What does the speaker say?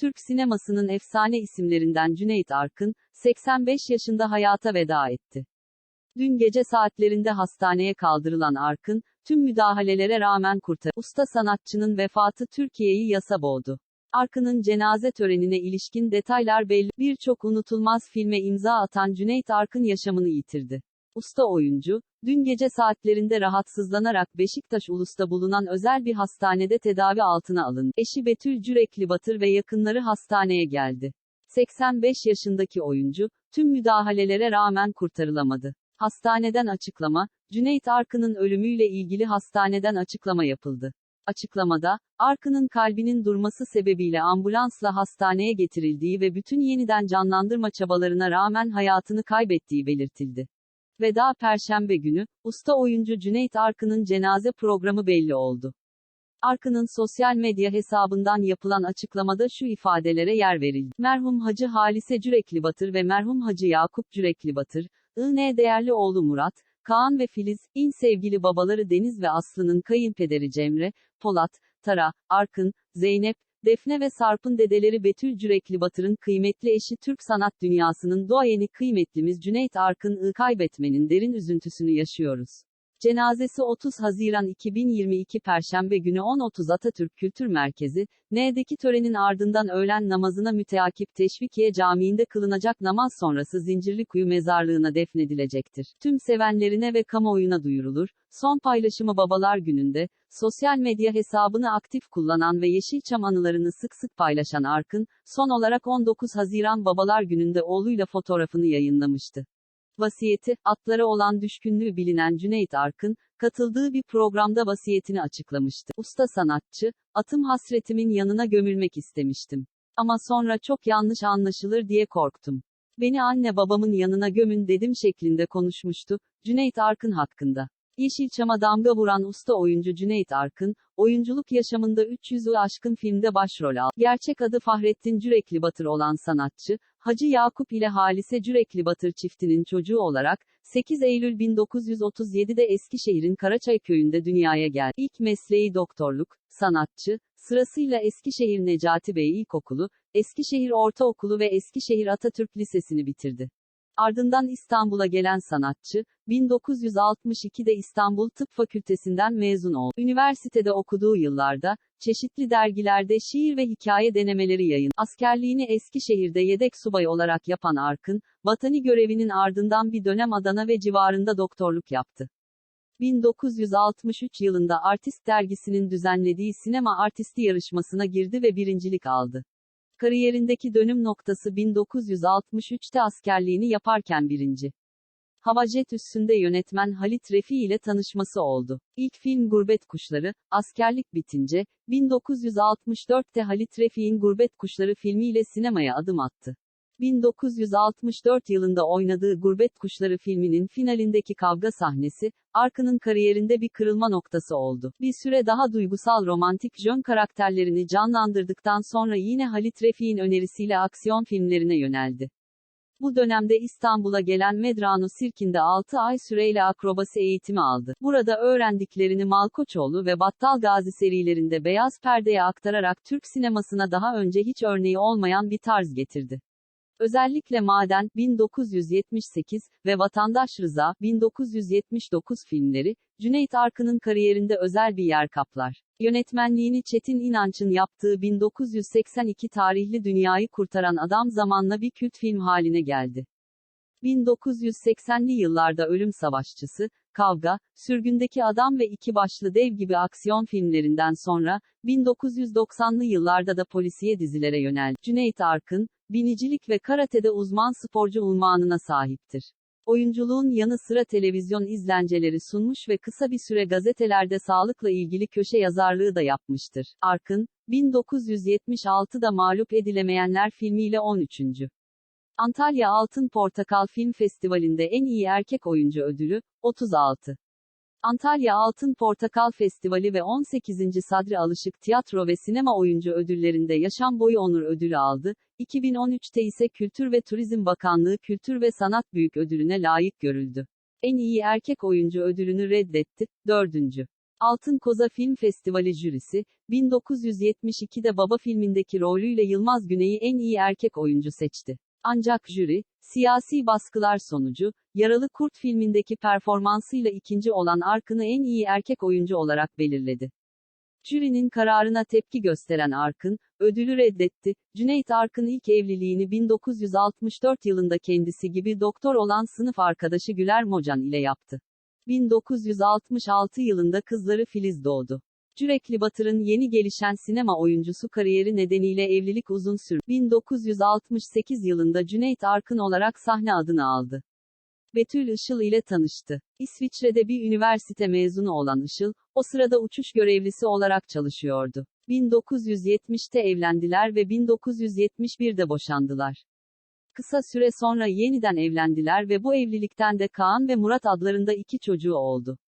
Türk sinemasının efsane isimlerinden Cüneyt Arkın, 85 yaşında hayata veda etti. Dün gece saatlerinde hastaneye kaldırılan Arkın, tüm müdahalelere rağmen kurtar. Usta sanatçının vefatı Türkiye'yi yasa boğdu. Arkın'ın cenaze törenine ilişkin detaylar belli. Birçok unutulmaz filme imza atan Cüneyt Arkın yaşamını yitirdi. Usta oyuncu, dün gece saatlerinde rahatsızlanarak Beşiktaş Ulus'ta bulunan özel bir hastanede tedavi altına alındı. Eşi Betül Cürekli Batır ve yakınları hastaneye geldi. 85 yaşındaki oyuncu, tüm müdahalelere rağmen kurtarılamadı. Hastaneden açıklama, Cüneyt Arkın'ın ölümüyle ilgili hastaneden açıklama yapıldı. Açıklamada, Arkın'ın kalbinin durması sebebiyle ambulansla hastaneye getirildiği ve bütün yeniden canlandırma çabalarına rağmen hayatını kaybettiği belirtildi. Veda Perşembe günü, usta oyuncu Cüneyt Arkın'ın cenaze programı belli oldu. Arkın'ın sosyal medya hesabından yapılan açıklamada şu ifadelere yer verildi. Merhum Hacı Halise Cürekli Batır ve merhum Hacı Yakup Cürekli Batır, I.N. değerli oğlu Murat, Kaan ve Filiz, İn sevgili babaları Deniz ve Aslı'nın kayınpederi Cemre, Polat, Tara, Arkın, Zeynep, Defne ve Sarp'ın dedeleri Betül Cürekli Batır'ın kıymetli eşi Türk sanat dünyasının doğayeni kıymetlimiz Cüneyt Arkın'ı kaybetmenin derin üzüntüsünü yaşıyoruz. Cenazesi 30 Haziran 2022 Perşembe günü 10.30 Atatürk Kültür Merkezi, N'deki törenin ardından öğlen namazına müteakip Teşvikiye Camii'nde kılınacak namaz sonrası Zincirlikuyu mezarlığına defnedilecektir. Tüm sevenlerine ve kamuoyuna duyurulur. Son paylaşımı Babalar Günü'nde, sosyal medya hesabını aktif kullanan ve Yeşilçam anılarını sık sık paylaşan Arkın, son olarak 19 Haziran Babalar Günü'nde oğluyla fotoğrafını yayınlamıştı. Vasiyeti, atlara olan düşkünlüğü bilinen Cüneyt Arkın, katıldığı bir programda vasiyetini açıklamıştı. Usta sanatçı, atım hasretimin yanına gömülmek istemiştim. Ama sonra çok yanlış anlaşılır diye korktum. Beni anne babamın yanına gömün dedim şeklinde konuşmuştu, Cüneyt Arkın hakkında. Yeşilçam'a damga vuran usta oyuncu Cüneyt Arkın, oyunculuk yaşamında 300'ü aşkın filmde başrol aldı. Gerçek adı Fahrettin Cürekli Batır olan sanatçı, Hacı Yakup ile Halise Cürekli Batır çiftinin çocuğu olarak, 8 Eylül 1937'de Eskişehir'in Karaçay köyünde dünyaya geldi. İlk mesleği doktorluk, sanatçı, sırasıyla Eskişehir Necati Bey İlkokulu, Eskişehir Ortaokulu ve Eskişehir Atatürk Lisesi'ni bitirdi. Ardından İstanbul'a gelen sanatçı, 1962'de İstanbul Tıp Fakültesinden mezun oldu. Üniversitede okuduğu yıllarda, çeşitli dergilerde şiir ve hikaye denemeleri yayın. Askerliğini Eskişehir'de yedek subay olarak yapan Arkın, vatani görevinin ardından bir dönem Adana ve civarında doktorluk yaptı. 1963 yılında Artist dergisinin düzenlediği sinema artisti yarışmasına girdi ve birincilik aldı. Kariyerindeki dönüm noktası 1963'te askerliğini yaparken birinci. Havajet üstünde yönetmen Halit Refi ile tanışması oldu. İlk film Gurbet Kuşları, askerlik bitince, 1964'te Halit Refi'nin Gurbet Kuşları filmiyle sinemaya adım attı. 1964 yılında oynadığı Gurbet Kuşları filminin finalindeki kavga sahnesi, Arkın'ın kariyerinde bir kırılma noktası oldu. Bir süre daha duygusal romantik jön karakterlerini canlandırdıktan sonra yine Halit Refik'in önerisiyle aksiyon filmlerine yöneldi. Bu dönemde İstanbul'a gelen Medrano Sirkinde 6 ay süreyle akrobasi eğitimi aldı. Burada öğrendiklerini Malkoçoğlu ve Battal Gazi serilerinde beyaz perdeye aktararak Türk sinemasına daha önce hiç örneği olmayan bir tarz getirdi. Özellikle Maden 1978 ve Vatandaş Rıza 1979 filmleri Cüneyt Arkın'ın kariyerinde özel bir yer kaplar. Yönetmenliğini Çetin İnanç'ın yaptığı 1982 tarihli Dünyayı Kurtaran Adam zamanla bir kült film haline geldi. 1980'li yıllarda Ölüm Savaşçısı, Kavga, Sürgündeki Adam ve İki Başlı Dev gibi aksiyon filmlerinden sonra, 1990'lı yıllarda da polisiye dizilere yöneldi. Cüneyt Arkın, binicilik ve karatede uzman sporcu unvanına sahiptir. Oyunculuğun yanı sıra televizyon izlenceleri sunmuş ve kısa bir süre gazetelerde sağlıkla ilgili köşe yazarlığı da yapmıştır. Arkın, 1976'da Mağlup Edilemeyenler filmiyle 13. Antalya Altın Portakal Film Festivali'nde en iyi erkek oyuncu ödülü, 36. Antalya Altın Portakal Festivali ve 18. Sadri Alışık Tiyatro ve Sinema Oyuncu Ödülleri'nde yaşam boyu onur ödülü aldı. 2013'te ise Kültür ve Turizm Bakanlığı Kültür ve Sanat Büyük Ödülüne layık görüldü. En iyi erkek oyuncu ödülünü reddetti. 4. Altın Koza Film Festivali jürisi, 1972'de Baba filmindeki rolüyle Yılmaz Güney'i en iyi erkek oyuncu seçti. Ancak jüri, siyasi baskılar sonucu, Yaralı Kurt filmindeki performansıyla ikinci olan Arkın'ı en iyi erkek oyuncu olarak belirledi. Jürinin kararına tepki gösteren Arkın, ödülü reddetti. Cüneyt Arkın ilk evliliğini 1964 yılında kendisi gibi doktor olan sınıf arkadaşı Güler Mocan ile yaptı. 1966 yılında kızları Filiz doğdu. Cürekli Batır'ın yeni gelişen sinema oyuncusu kariyeri nedeniyle evlilik uzun sürdü. 1968 yılında Cüneyt Arkın olarak sahne adını aldı. Betül Işıl ile tanıştı. İsviçre'de bir üniversite mezunu olan Işıl, o sırada uçuş görevlisi olarak çalışıyordu. 1970'te evlendiler ve 1971'de boşandılar. Kısa süre sonra yeniden evlendiler ve bu evlilikten de Kaan ve Murat adlarında iki çocuğu oldu.